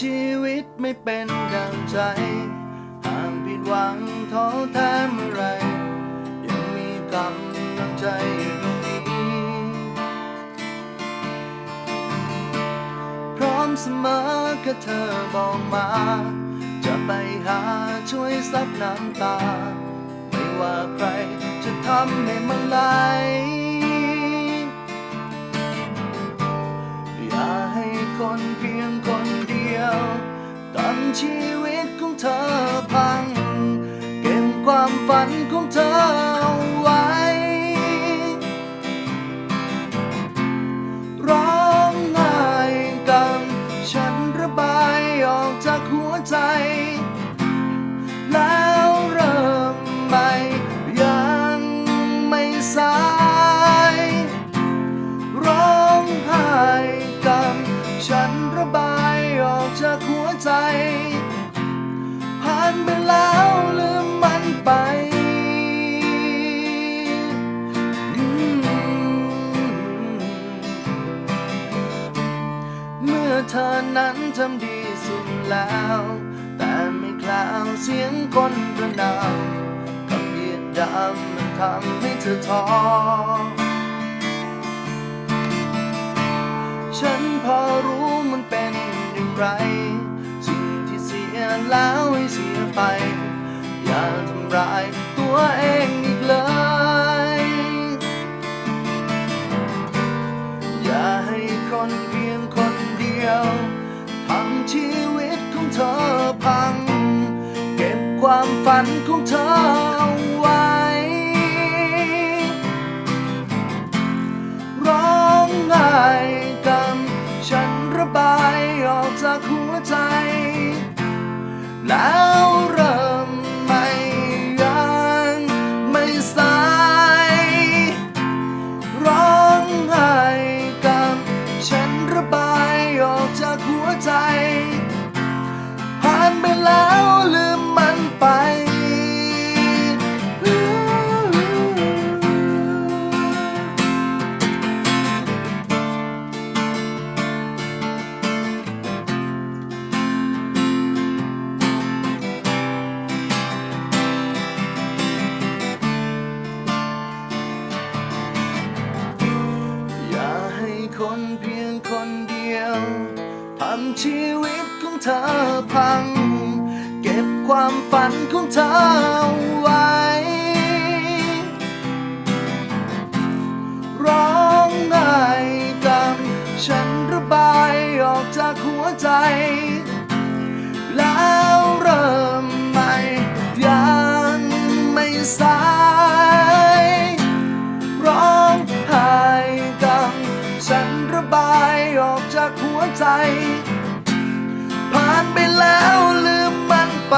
ชีวิตไม่เป็นดังใจหากผิดหวังท้อแท้เมื่อไร ยังมีกำลังใจตรงนี้ พร้อมเสมอแค่เธอบอกมา จะไปหาช่วยซับน้ำตา ไม่ว่าใครจะทำให้มันไหลอย่าให้คนพีำชีวิตของเธอพัง เก็บความฝันของเธอไว้ ร้องไห้กับฉันระบายออกจากหัวใจ แล้วเริ่มใหม่ยังไม่สาย ไปแล้วลืมมันไปเมื่อเธอนั้นทำดีสุดแล้ว แต่ไม่คลาวเสียงคนกระนำคำเหยียดดำมันทำให้เธอท้อฉันพอรู้มันเป็นอย่างไร สิ่งที่เสียแล้วให้เสีย ไป อย่าทำร้ายตัวเองอีกเลย อย่าให้คนเพียงคนเดียวทำชีวิตของเธอพัง เก็บความฝันของเธอไว้ร้องไห้กับฉันระบายออกจากหัวใจแล้วำชีวิตของเธอพัง เก็บความฝันของเธอไว้ ร้องไห้กัน ฉันระบายออกจากหัวใจ ใจ ผ่านไปแล้วลืมมันไป